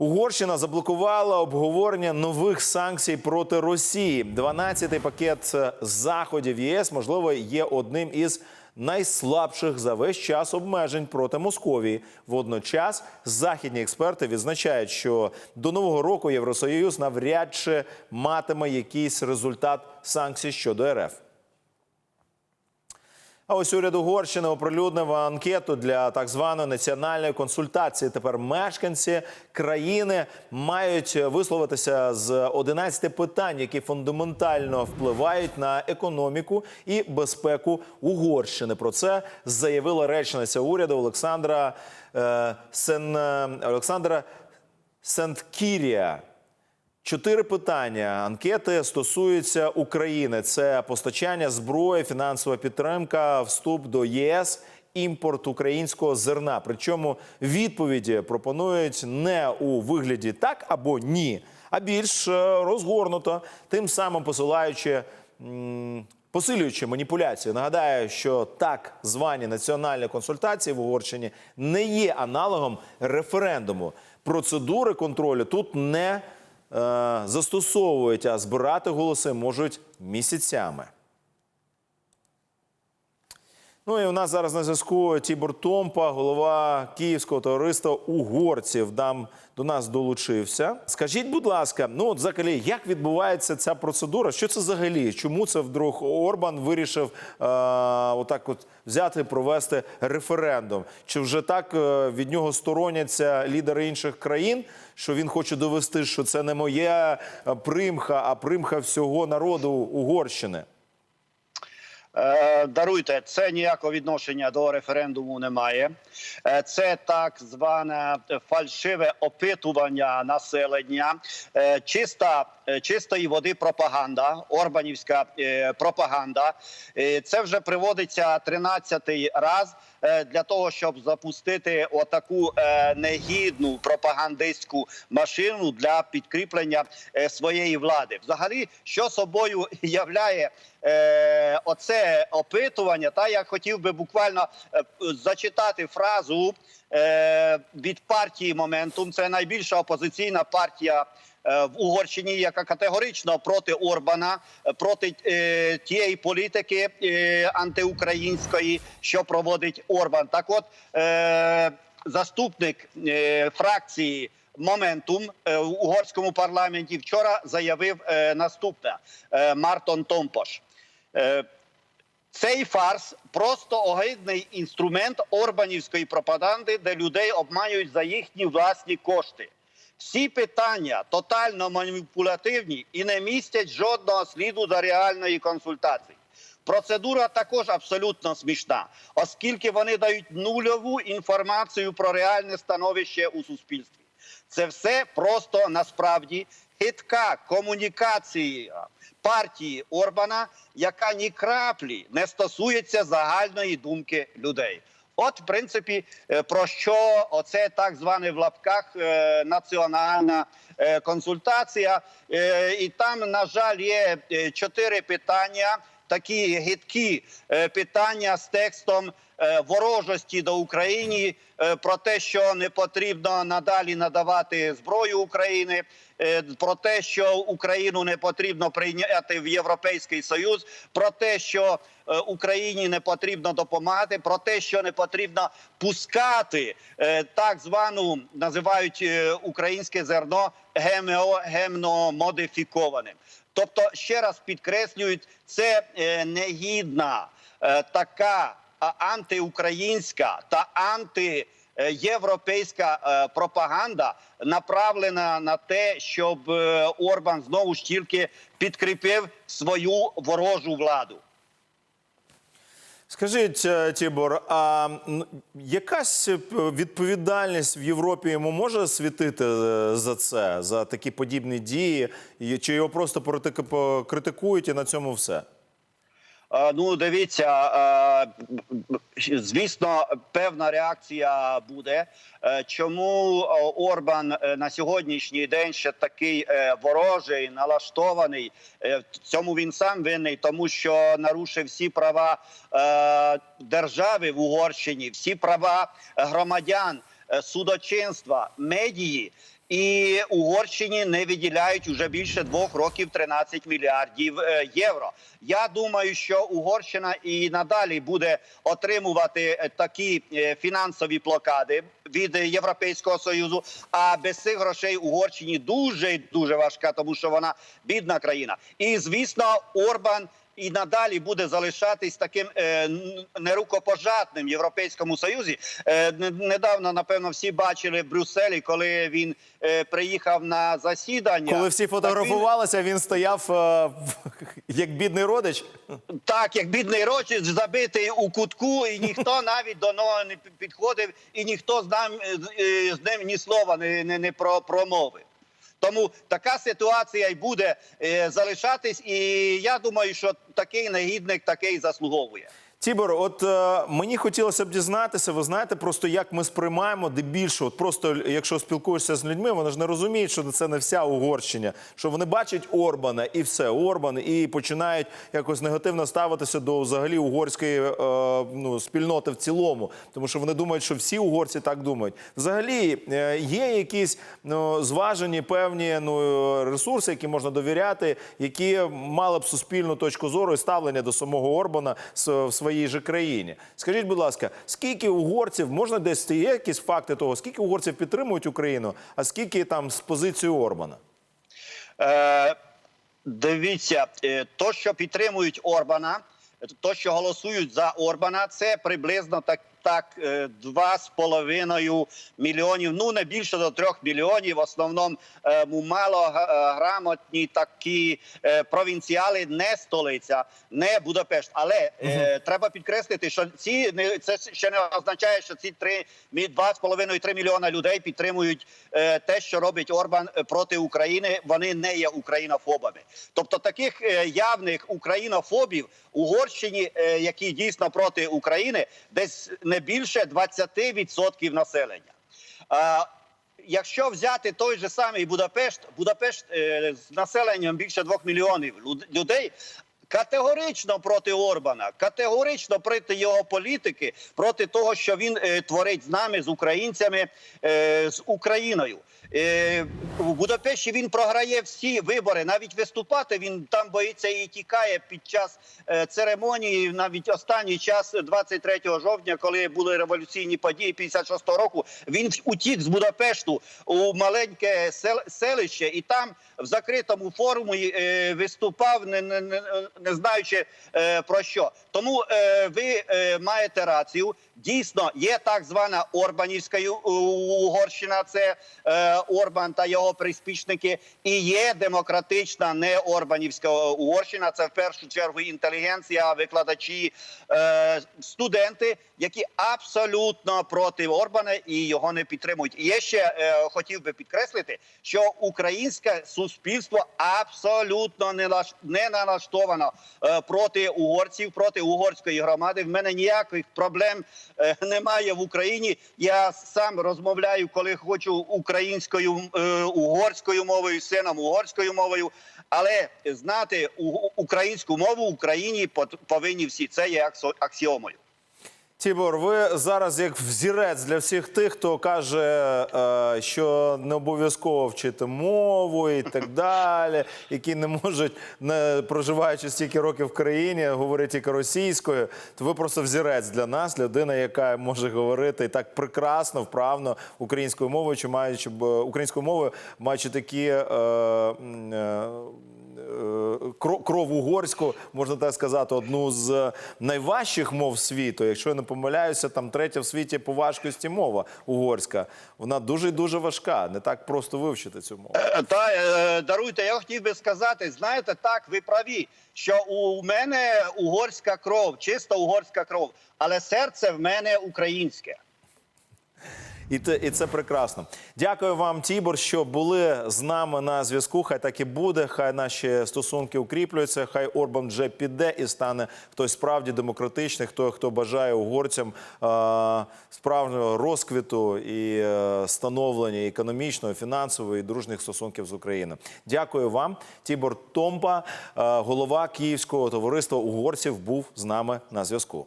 Угорщина заблокувала обговорення нових санкцій проти Росії. 12-й пакет заходів ЄС, можливо, є одним із найслабших за весь час обмежень проти Московії. Водночас західні експерти відзначають, що до нового року Євросоюз навряд чи матиме якийсь результат санкцій щодо РФ. А ось уряд Угорщини оприлюднив анкету для так званої національної консультації. Тепер мешканці країни мають висловитися з 11 питань, які фундаментально впливають на економіку і безпеку Угорщини. Про це заявила речниця уряду Олександра е, Сен Олександра Сенткірія. Чотири питання анкети стосуються України: це постачання зброї, фінансова підтримка, вступ до ЄС, імпорт українського зерна. Причому відповіді пропонують не у вигляді так або ні, а більш е, розгорнуто, тим самим посилаючи. Посилюючи маніпуляцію, нагадаю, що так звані національні консультації в Угорщині не є аналогом референдуму. Процедури контролю тут не застосовують, а збирати голоси можуть місяцями. Ну і у нас зараз на зв'язку Тібор Томпа, голова Київського товариства угорців. Дам до нас долучився. Скажіть, будь ласка, ну от взагалі, як відбувається ця процедура? Що це взагалі? Чому це вдруг Орбан вирішив е, отак, от взяти провести референдум? Чи вже так е, від нього стороняться лідери інших країн? Що він хоче довести, що це не моя е, примха, а примха всього народу Угорщини? Е, Даруйте, це ніякого відношення до референдуму немає. Е, Це так зване фальшиве опитування населення, Е, чиста чистої води пропаганда, орбанівська пропаганда. Це вже приводиться 13-й раз для того, щоб запустити отаку негідну пропагандистську машину для підкріплення своєї влади. Взагалі, що собою являє е, оце опитування, та я хотів би буквально е, зачитати фразу е, від партії Моментум. Це найбільша опозиційна партія. е, В Угорщині, яка категорично проти Орбана, е, проти е, тієї політики е, антиукраїнської, що проводить Орбан. Так, от е, заступник е, фракції Моментум в угорському парламенті вчора заявив наступне Мартон Томпош. Е, цей фарс просто огидний інструмент орбанівської пропаганди, де людей обманюють за їхні власні кошти. Всі питання тотально маніпулятивні і не містять жодного сліду до реальної консультації. Процедура також абсолютно смішна, оскільки вони дають нульову інформацію про реальне становище у суспільстві. Це все просто насправді хитка комунікація партії Орбана, яка ні краплі не стосується загальної думки людей. От, в принципі, е, про що оце так зване в лапках е, національна е, консультація. І там, на жаль, є чотири питання, такі гидкі питання з текстом ворожості до України, е, про те, що не потрібно надалі надавати зброю України, е, про те, що Україну не потрібно прийняти в Європейський Союз, про те, що е, Україні не потрібно допомагати, про те, що не потрібно пускати е, так звану називають е, українське зерно ГМО гемномодифікованим. Тобто, ще раз підкреслюють, це е, негідна е, така антиукраїнська та антиєвропейська е, пропаганда, направлена на те, щоб е, Орбан знову ж тільки підкріпив свою ворожу владу. Скажіть, е, Тібор, а якась відповідальність в Європі йому може світити за це, за такі подібні дії? Чи його просто критикують і на цьому все? Е, Ну, дивіться, е, звісно, певна реакція буде. Е, Чому Орбан на сьогоднішній день ще такий ворожий, налаштований? В цьому він сам винний, тому що нарушив всі права держави в Угорщині, всі права громадян, судочинства, медії. і Угорщині не виділяють уже більше двох років 13 мільярдів е, євро. Я думаю, що Угорщина і надалі буде отримувати е, такі е, фінансові блокади від е, Європейського союзу. А без цих грошей Угорщині дуже дуже важка, тому що вона бідна країна. І звісно, Орбан. І надалі буде залишатись таким е, нерукопожатним в Європейському Союзі. Е, недавно, напевно, всі бачили в Брюсселі, коли він е, приїхав на засідання. Коли всі фотографувалися, він стояв як бідний родич. Так, як бідний рочець забитий у кутку, і ніхто навіть до нього не підходив, і ніхто з ним, е, з ним ні слова не, не, не про, промовив. Тому така ситуація й буде е, залишатись, і я думаю, що такий негідник такий заслуговує. Тібор, от е, мені хотілося б дізнатися, ви знаєте, просто як ми сприймаємо де більше. От просто якщо спілкуєшся з людьми, вони ж не розуміють, що це не вся Угорщина, що вони бачать Орбана і все, Орбан, і починають якось негативно ставитися до взагалі угорської е, ну, спільноти в цілому, тому що вони думають, що всі угорці так думають. Взагалі е, є якісь ну, зважені певні ну, ресурси, які можна довіряти, які мали б суспільну точку зору і ставлення до самого Орбана в своїй же країні. Скажіть, будь ласка, скільки угорців можна десь є якісь факти того, скільки угорців підтримують Україну, а скільки там з позиції Орбана? Е, дивіться, е, то, що підтримують Орбана, то, що голосують за Орбана, це приблизно так. Так, е, два з половиною мільйонів, ну не більше до трьох мільйонів. В основному е, му мало га- е, грамотні такі е, провінціали, не столиця, не Будапешт. Але е, треба підкреслити, що ці це ще не означає, що ці три мі- два з половиною три мільйона людей підтримують е, те, що робить Орбан е, проти України. Вони не є українофобами. Тобто таких е, явних українофобів Угорщині, е, які дійсно проти України, десь не більше 20% населення. Якщо взяти той же самий Будапешт, Будапешт е, з населенням більше двох мільйонів людей. Категорично проти Орбана, категорично проти його політики, проти того, що він е, творить з нами, з українцями, е, з Україною. Е, в Будапешті він програє всі вибори. Навіть виступати він там боїться і тікає під час е, церемонії. Навіть останній час, 23 жовтня, коли були революційні події 56-го року, він утік з Будапешту у маленьке сел- селище, і там в закритому форумі е, виступав, не, не, не, знаючи е, про що. Тому е, ви е, маєте рацію. Дійсно, є так звана Орбанівська Угорщина, це е, Орбан та його приспішники, і є демократична не Орбанівська Угорщина. Це в першу чергу інтелігенція, викладачі, е, студенти, які абсолютно проти Орбана і його не підтримують. І я ще е, хотів би підкреслити, що українське суспільство абсолютно не лаш- не налаштовано е, проти угорців, проти угорської громади. В мене ніяких проблем немає в Україні. Я сам розмовляю, коли хочу українською е, угорською мовою, сином угорською мовою. Але знати українську мову в Україні повинні всі. Це є аксіомою. Тібор, ви зараз як взірець для всіх тих, хто каже, е, що не обов'язково вчити мову і так далі, які не можуть, не проживаючи стільки років в країні, говорити тільки російською. То ви просто взірець для нас, людина, яка може говорити і так прекрасно, вправно українською мовою, чи маючи українською мовою, маючи такі. Е, е, е, кров угорську, можна так сказати, одну з найважчих мов світу. Якщо я не помиляюся, там третя в світі по важкості мова угорська. Вона дуже дуже важка. Не так просто вивчити цю мову. Е, Та е, даруйте, я хотів би сказати, знаєте, так, ви праві, що у мене угорська кров, чисто угорська кров, але серце в мене українське. І це, і це прекрасно. Дякую вам, Тібор, що були з нами на зв'язку. Хай так і буде. Хай наші стосунки укріплюються. Хай Орбан вже піде і стане хтось справді демократичний, хто хто бажає угорцям е, справжнього розквіту і е, становлення економічного, фінансового і дружніх стосунків з Україною. Дякую вам, Тібор Томпа, е, голова Київського товариства угорців, був з нами на зв'язку.